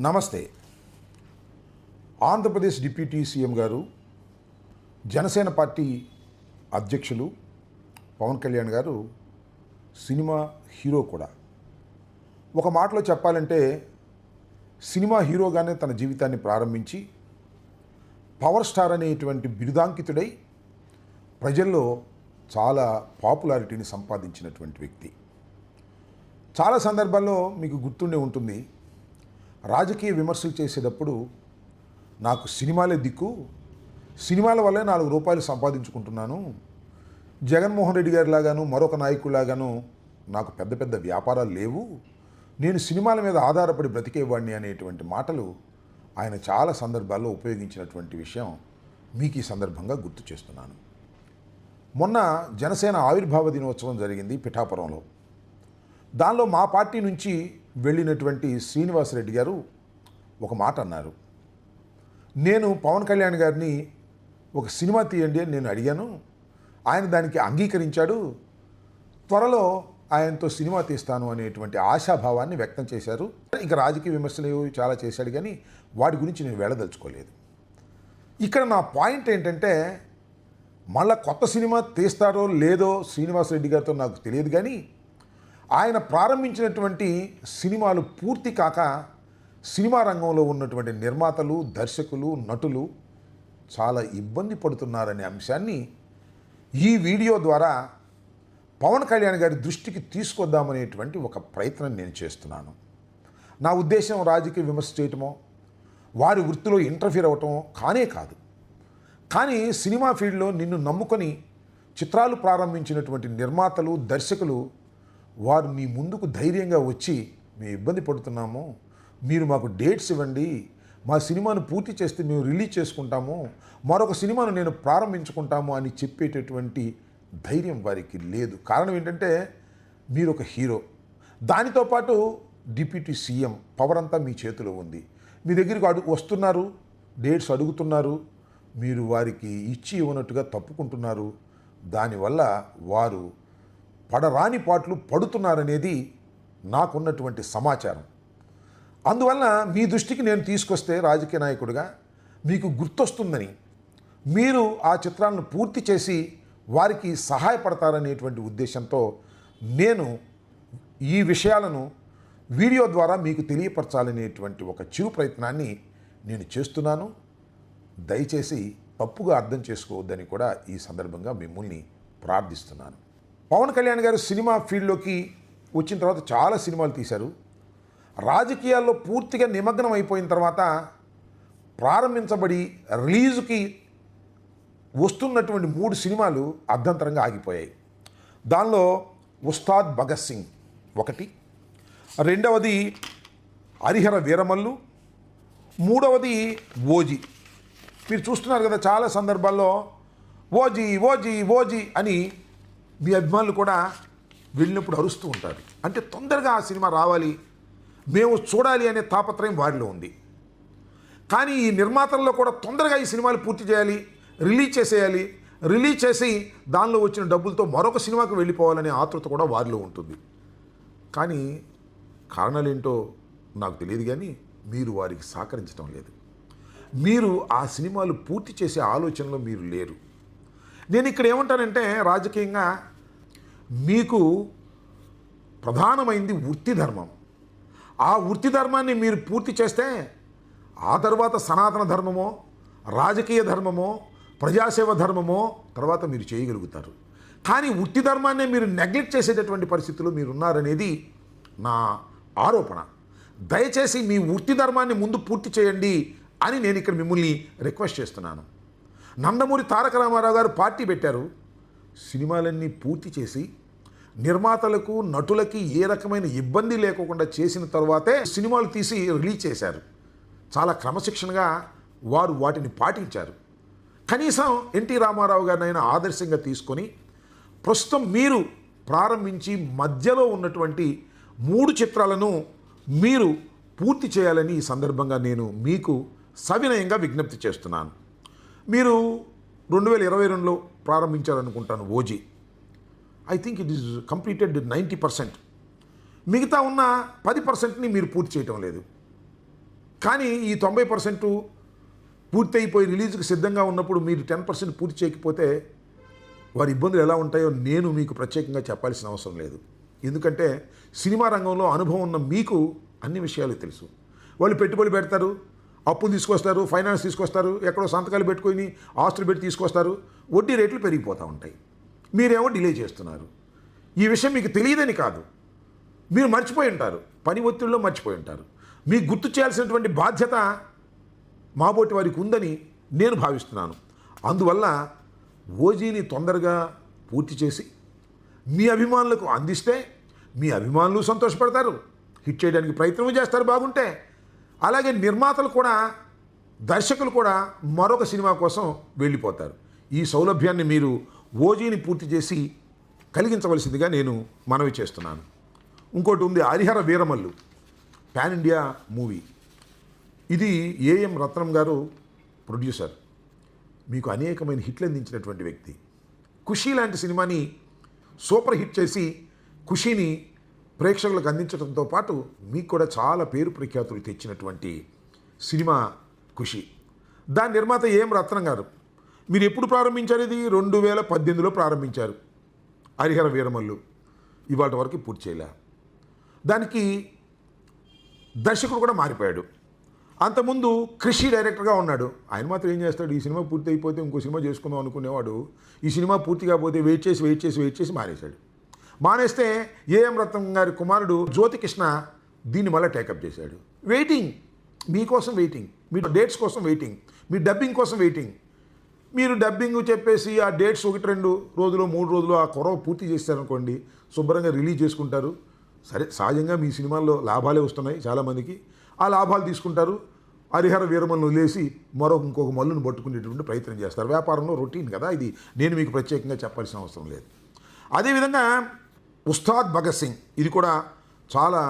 నమస్తే. Andhra Pradesh deputy CM గారు Janasena party అధ్యక్షులు పవన్ కళ్యాణ్ గారు సినిమా హీరో కూడా. ఒక మాటలో చెప్పాలంటే సినిమా హీరోగానే తన జీవితాన్ని ప్రారంభించి పవర్ స్టార్ అనేటువంటి బిరుదాంకితుడై ప్రజల్లో చాలా పాపులారిటీని సంపాదించినటువంటి వ్యక్తి. చాలా సందర్భాల్లో మీకు గుర్తుండే ఉంటుంది రాజకీయ విమర్శలు చేసేటప్పుడు నాకు సినిమాలే దిక్కు. సినిమాల వల్లే నాలుగు రూపాయలు సంపాదించుకుంటున్నాను. జగన్మోహన్ రెడ్డి గారి లాగాను మరొక నాయకులాగాను నాకు పెద్ద పెద్ద వ్యాపారాలు లేవు. నేను సినిమాల మీద ఆధారపడి బ్రతికేవాడిని అనేటువంటి మాటలు ఆయన చాలా సందర్భాల్లో ఉపయోగించినటువంటి విషయం మీకు ఈ సందర్భంగా గుర్తు చేస్తున్నాను. మొన్న జనసేన ఆవిర్భావ దినోత్సవం జరిగింది పిఠాపురంలో. దానిలో మా పార్టీ నుంచి వెళ్ళినటువంటి శ్రీనివాసరెడ్డి గారు ఒక మాట అన్నారు. నేను పవన్ కళ్యాణ్ గారిని ఒక సినిమా తీయండి అని నేను అడిగాను. ఆయన దానికి అంగీకరించాడు. త్వరలో ఆయనతో సినిమా తీస్తాను అనేటువంటి ఆశాభావాన్ని వ్యక్తం చేశారు. ఇంకా రాజకీయ విమర్శలు చాలా చేశాడు కానీ వాటి గురించి నేను వెళ్ళదలుచుకోలేదు. ఇక్కడ నా పాయింట్ ఏంటంటే మళ్ళా కొత్త సినిమా తీస్తారో లేదో శ్రీనివాసరెడ్డి గారితో నాకు తెలియదు కానీ ఆయన ప్రారంభించినటువంటి సినిమాలు పూర్తి కాక సినిమా రంగంలో ఉన్నటువంటి నిర్మాతలు దర్శకులు నటులు చాలా ఇబ్బంది పడుతున్నారనే అంశాన్ని ఈ వీడియో ద్వారా పవన్ కళ్యాణ్ గారి దృష్టికి తీసుకొద్దామనేటువంటి ఒక ప్రయత్నం నేను చేస్తున్నాను. నా ఉద్దేశం రాజకీయ విమర్శ చేయటమో వారి వృత్తిలో ఇంటర్ఫీర్ అవ్వటమో కానే కాదు. కానీ సినిమా ఫీల్డ్లో నిన్ను నమ్ముకొని చిత్రాలు ప్రారంభించినటువంటి నిర్మాతలు దర్శకులు వారు మీ ముందుకు ధైర్యంగా వచ్చి మేము ఇబ్బంది పడుతున్నాము మీరు మాకు డేట్స్ ఇవ్వండి మా సినిమాను పూర్తి చేస్తే మేము రిలీజ్ చేసుకుంటాము మరొక సినిమాను నేను ప్రారంభించుకుంటాము అని చెప్పేటటువంటి ధైర్యం వారికి లేదు. కారణం ఏంటంటే మీరు ఒక హీరో. దానితో పాటు డిప్యూటీ సీఎం పవర్ అంతా మీ చేతిలో ఉంది. మీ దగ్గరికి అడుగు వస్తున్నారు డేట్స్ అడుగుతున్నారు మీరు వారికి ఇచ్చి ఇవ్వనట్టుగా తప్పుకుంటున్నారు. దానివల్ల వారు పడరాని పాటలు పడుతున్నారనేది నాకున్నటువంటి సమాచారం. అందువల్ల మీ దృష్టికి నేను తీసుకొస్తే రాజకీయ నాయకుడిగా మీకు గుర్తొస్తుందని మీరు ఆ చిత్రాలను పూర్తి చేసి వారికి సహాయపడతారనేటువంటి ఉద్దేశంతో నేను ఈ విషయాలను వీడియో ద్వారా మీకు తెలియపరచాలనేటువంటి ఒక చిరు ప్రయత్నాన్ని నేను చేస్తున్నాను. దయచేసి తప్పుగా అర్థం చేసుకోవద్దని కూడా ఈ సందర్భంగా మిమ్మల్ని ప్రార్థిస్తున్నాను. పవన్ కళ్యాణ్ గారు సినిమా ఫీల్డ్లోకి వచ్చిన తర్వాత చాలా సినిమాలు తీశారు. రాజకీయాల్లో పూర్తిగా నిమగ్నం అయిపోయిన తర్వాత ప్రారంభించబడి రిలీజుకి వస్తున్నటువంటి మూడు సినిమాలు అర్ధంతరంగా ఆగిపోయాయి. దానిలో ఉస్తాద్ భగత్ సింగ్ ఒకటి రెండవది హరిహర వీరమల్లు మూడవది ఓజీ. మీరు చూస్తున్నారు కదా చాలా సందర్భాల్లో ఓజీ ఓజీ ఓజీ అని మీ అభిమానులు కూడా వెళ్ళినప్పుడు అరుస్తూ ఉంటారు. అంటే తొందరగా ఆ సినిమా రావాలి మేము చూడాలి అనే తాపత్రయం వారిలో ఉంది. కానీ ఈ నిర్మాతల్లో కూడా తొందరగా ఈ సినిమాలు పూర్తి చేయాలి రిలీజ్ చేసేయాలి రిలీజ్ చేసి దానిలో వచ్చిన డబ్బులతో మరొక సినిమాకు వెళ్ళిపోవాలనే ఆతృత కూడా వారిలో ఉంటుంది. కానీ కారణాలు ఏంటో నాకు తెలియదు కానీ మీరు వారికి సహకరించడం లేదు. మీరు ఆ సినిమాలు పూర్తి చేసే ఆలోచనలో మీరు లేరు. నేను ఇక్కడ ఏమంటానంటే రాజకీయంగా మీకు ప్రధానమైంది వృత్తి ధర్మం. ఆ వృత్తి ధర్మాన్ని మీరు పూర్తి చేస్తే ఆ తర్వాత సనాతన ధర్మమో రాజకీయ ధర్మమో ప్రజాసేవ ధర్మమో తర్వాత మీరు చేయగలుగుతారు. కానీ వృత్తి ధర్మాన్నే మీరు నెగ్లెక్ట్ చేసేటటువంటి పరిస్థితుల్లో మీరు ఉన్నారనేది నా ఆరోపణ. దయచేసి మీ వృత్తి ధర్మాన్ని ముందు పూర్తి చేయండి అని నేను ఇక్కడ మిమ్మల్ని రిక్వెస్ట్ చేస్తున్నాను. నందమూరి తారక రామారావు గారు పార్టీ పెట్టారు. సినిమాలన్నీ పూర్తి చేసి నిర్మాతలకు నటులకి ఏ రకమైన ఇబ్బంది లేకుండా చేసిన తర్వాతే సినిమాలు తీసి రిలీజ్ చేశారు. చాలా క్రమశిక్షణగా వారు వాటిని పాటించారు. కనీసం ఎన్టీ రామారావు గారినైనా ఆదర్శంగా తీసుకొని ప్రస్తుతం మీరు ప్రారంభించి మధ్యలో ఉన్నటువంటి మూడు చిత్రాలను మీరు పూర్తి చేయాలని ఈ సందర్భంగా నేను మీకు సవినయంగా విజ్ఞప్తి చేస్తున్నాను. మీరు రెండు వేల ఇరవై రెండులో ప్రారంభించారనుకుంటాను OG. I think it is completed ninety percent మిగతా ఉన్న పది పర్సెంట్ని మీరు పూర్తి చేయటం లేదు. కానీ ఈ తొంభై పర్సెంట్ పూర్తి అయిపోయి రిలీజ్కి సిద్ధంగా ఉన్నప్పుడు మీరు టెన్ పర్సెంట్ పూర్తి చేయకపోతే వారి ఇబ్బందులు ఎలా ఉంటాయో నేను మీకు ప్రత్యేకంగా చెప్పాల్సిన అవసరం లేదు. ఎందుకంటే సినిమా రంగంలో అనుభవం ఉన్న మీకు అన్ని విషయాలు తెలుసు. వాళ్ళు పెట్టుబడి పెడతారు అప్పులు తీసుకొస్తారు ఫైనాన్స్ తీసుకొస్తారు ఎక్కడో సంతకాలు పెట్టుకొని ఆస్తులు పెట్టి తీసుకొస్తారు వడ్డీ రేట్లు పెరిగిపోతూ ఉంటాయి. మీరేమో డిలే చేస్తున్నారు. ఈ విషయం మీకు తెలియదని కాదు. మీరు మర్చిపోయి ఉంటారు. పని ఒత్తిడిలో మర్చిపోయి ఉంటారు. మీకు గుర్తు చేయాల్సినటువంటి బాధ్యత మాబోటి వారికి ఉందని నేను భావిస్తున్నాను. అందువల్ల ఓజీని తొందరగా పూర్తి చేసి మీ అభిమానులకు అందిస్తే మీ అభిమానులు సంతోషపడతారు. హిట్ చేయడానికి ప్రయత్నం చేస్తారు బాగుంటే. అలాగే నిర్మాతలు కూడా దర్శకులు కూడా మరొక సినిమా కోసం వెళ్ళిపోతారు. ఈ సౌలభ్యాన్ని మీరు ఓజీని పూర్తి చేసి కలిగించవలసిందిగా నేను మనవి చేస్తున్నాను. ఇంకోటి ఉంది Harihara Veeramallu pan India movie. ఇది ఏఎం రత్నం గారు ప్రొడ్యూసర్. మీకు అనేకమైన హిట్లు అందించినటువంటి వ్యక్తి. ఖుషీ లాంటి సినిమాని సూపర్ హిట్ చేసి ఖుషీని ప్రేక్షకులకు అందించడంతో పాటు మీకు కూడా చాలా పేరు ప్రఖ్యాతులు తెచ్చినటువంటి సినిమా ఖుషి. దాని నిర్మాత ఏం రత్నం గారు మీరు ఎప్పుడు ప్రారంభించారు ఇది? రెండు వేల పద్దెనిమిదిలో ప్రారంభించారు. హరిహర వీరమల్లు ఇవాళ వరకు పూర్తి చేయలే. దానికి దర్శకుడు కూడా మారిపోయాడు. అంతకుముందు కృషి డైరెక్టర్గా ఉన్నాడు. ఆయన మాత్రం ఏం చేస్తాడు? ఈ సినిమా పూర్తి అయిపోతే ఇంకో సినిమా చేసుకుందాం అనుకునేవాడు. ఈ సినిమా పూర్తి కాకపోతే వెయిట్ చేసి వెయిట్ చేసి వెయిట్ చేసి మారేశాడు. మానేస్తే ఏఎం రత్నం గారి కుమారుడు జ్యోతికృష్ణ దీన్ని మళ్ళీ టేకప్ చేశాడు. వెయిటింగ్. మీకోసం వెయిటింగ్. మీ డేట్స్ కోసం వెయిటింగ్. మీ డబ్బింగ్ కోసం వెయిటింగ్. మీరు డబ్బింగ్ చెప్పేసి ఆ డేట్స్ ఒకటి రెండు రోజులు మూడు రోజులు ఆ కొరవ పూర్తి చేశారనుకోండి శుభ్రంగా రిలీజ్ చేసుకుంటారు. సరే సహజంగా మీ సినిమాల్లో లాభాలే వస్తున్నాయి చాలామందికి. ఆ లాభాలు తీసుకుంటారు. హరిహర వీరమల్ని వదిలేసి మరొక ఇంకొక మల్లును పట్టుకునేటువంటి ప్రయత్నం చేస్తారు. వ్యాపారంలో రొటీన్ కదా ఇది. నేను మీకు ప్రత్యేకంగా చెప్పాల్సిన అవసరం లేదు. అదేవిధంగా ఉస్తాద్ భగత్ సింగ్ ఇది కూడా చాలా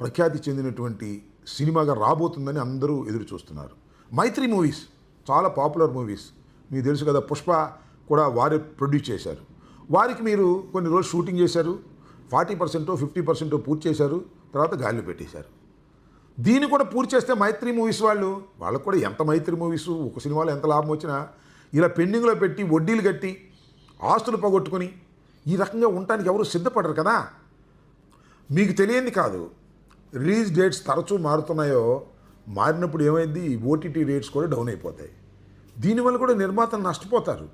ప్రఖ్యాతి చెందినటువంటి సినిమాగా రాబోతుందని అందరూ ఎదురు చూస్తున్నారు. మైత్రి మూవీస్ చాలా పాపులర్ మూవీస్. మీకు తెలుసు కదా పుష్ప కూడా వారే ప్రొడ్యూస్ చేశారు. వారికి మీరు కొన్ని రోజులు షూటింగ్ చేశారు ఫార్టీ పర్సెంటో ఫిఫ్టీ పర్సెంటో పూర్తి చేశారు తర్వాత గాలిలో పెట్టేశారు. దీన్ని కూడా పూర్తి చేస్తే మైత్రి మూవీస్ వాళ్ళు వాళ్ళకు కూడా ఎంత మైత్రి మూవీస్ ఒక సినిమాలో ఎంత లాభం వచ్చినా ఇలా పెండింగ్లో పెట్టి వడ్డీలు కట్టి ఆస్తులు పోగొట్టుకొని ఈ రకంగా ఉండటానికి ఎవరు సిద్ధపడరు కదా? మీకు తెలియంది కాదు రిలీజ్ డేట్స్ తరచూ మారుతున్నాయో మారినప్పుడు ఏమైంది ఓటీటీ రేట్స్ కూడా డౌన్ అయిపోతాయి. దీనివల్ల కూడా నిర్మాతలు నష్టపోతారు.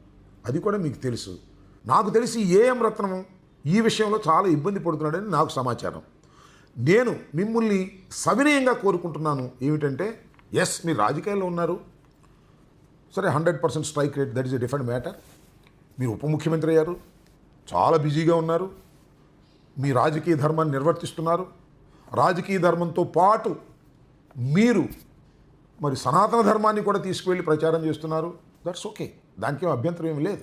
అది కూడా మీకు తెలుసు. నాకు తెలిసి ఏఎం రత్నం ఈ విషయంలో చాలా ఇబ్బంది పడుతున్నాడని నాకు సమాచారం. నేను మిమ్మల్ని సవినయంగా కోరుకుంటున్నాను. ఏమిటంటే ఎస్ మీరు రాజకీయాల్లో ఉన్నారు. సరే hundred percent strike rate that is a different matter మీరు ఉప ముఖ్యమంత్రి అయ్యారు. చాలా బిజీగా ఉన్నారు. మీ రాజకీయ ధర్మాన్ని నిర్వర్తిస్తున్నారు. రాజకీయ ధర్మంతో పాటు మీరు మరి సనాతన ధర్మాన్ని కూడా తీసుకువెళ్ళి ప్రచారం చేస్తున్నారు. దట్స్ ఓకే దానికి ఏం అభ్యంతరం ఏమి లేదు.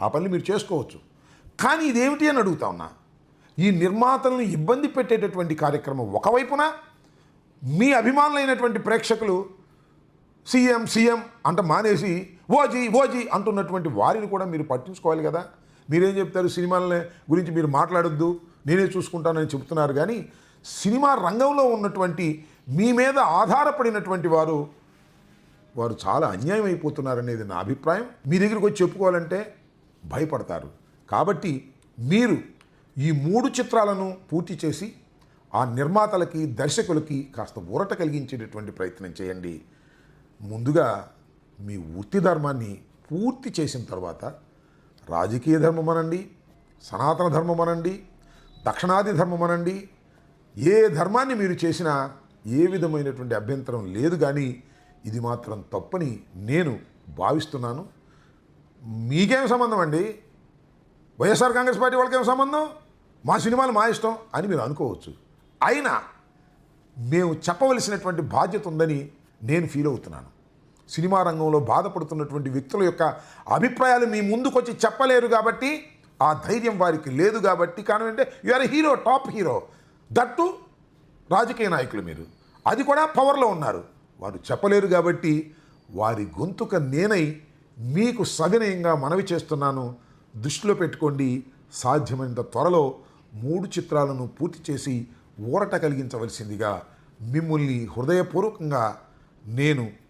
ఆ పని మీరు చేసుకోవచ్చు. కానీ ఇదేమిటి అని అడుగుతా ఉన్నా ఈ నిర్మాతలను ఇబ్బంది పెట్టేటటువంటి కార్యక్రమం ఒకవైపున మీ అభిమానులైనటువంటి ప్రేక్షకులు సీఎం సీఎం అంట మానేసి ఓజీ ఓజీ అంటున్నటువంటి వారిని కూడా మీరు పట్టించుకోవాలి కదా. మీరేం చెప్తారు? సినిమాల గురించి మీరు మాట్లాడొద్దు నేనే చూసుకుంటానని చెబుతున్నారు కానీ సినిమా రంగంలో ఉన్నటువంటి మీ మీద ఆధారపడినటువంటి వారు వారు చాలా అన్యాయం అయిపోతున్నారనేది నా అభిప్రాయం. మీ దగ్గరికి వచ్చి చెప్పుకోవాలంటే భయపడతారు. కాబట్టి మీరు ఈ మూడు చిత్రాలను పూర్తి చేసి ఆ నిర్మాతలకి దర్శకులకి కాస్త ఊరట కలిగించేటటువంటి ప్రయత్నం చేయండి. ముందుగా మీ వృత్తి ధర్మాన్ని పూర్తి చేసిన తర్వాత రాజకీయ ధర్మం అనండి సనాతన ధర్మం అనండి దక్షిణాది ధర్మం అనండి ఏ ధర్మాన్ని మీరు చేసినా ఏ విధమైనటువంటి అభ్యంతరం లేదు కానీ ఇది మాత్రం తప్పని నేను భావిస్తున్నాను. మీకేం సంబంధం అండి? వైఎస్ఆర్ కాంగ్రెస్ పార్టీ వాళ్ళకేం సంబంధం? మా సినిమాలు మా ఇష్టం అని మీరు అనుకోవచ్చు. అయినా మేము చెప్పవలసినటువంటి బాధ్యత ఉందని నేను ఫీల్ అవుతున్నాను. సినిమా రంగంలో బాధపడుతున్నటువంటి వ్యక్తుల యొక్క అభిప్రాయాలు మీ ముందుకొచ్చి చెప్పలేరు కాబట్టి ఆ ధైర్యం వారికి లేదు కాబట్టి కానీ అంటే are hero top hero that రాజకీయ నాయకులు మీరు. అది కూడా పవర్లో ఉన్నారు. వారు చెప్పలేరు కాబట్టి వారి గొంతుక నేనై మీకు సవినయంగా మనవి చేస్తున్నాను. దృష్టిలో పెట్టుకోండి సాధ్యమైనంత త్వరలో మూడు చిత్రాలను పూర్తి చేసి ఊరట కలిగించవలసిందిగా మిమ్మల్ని హృదయపూర్వకంగా నేను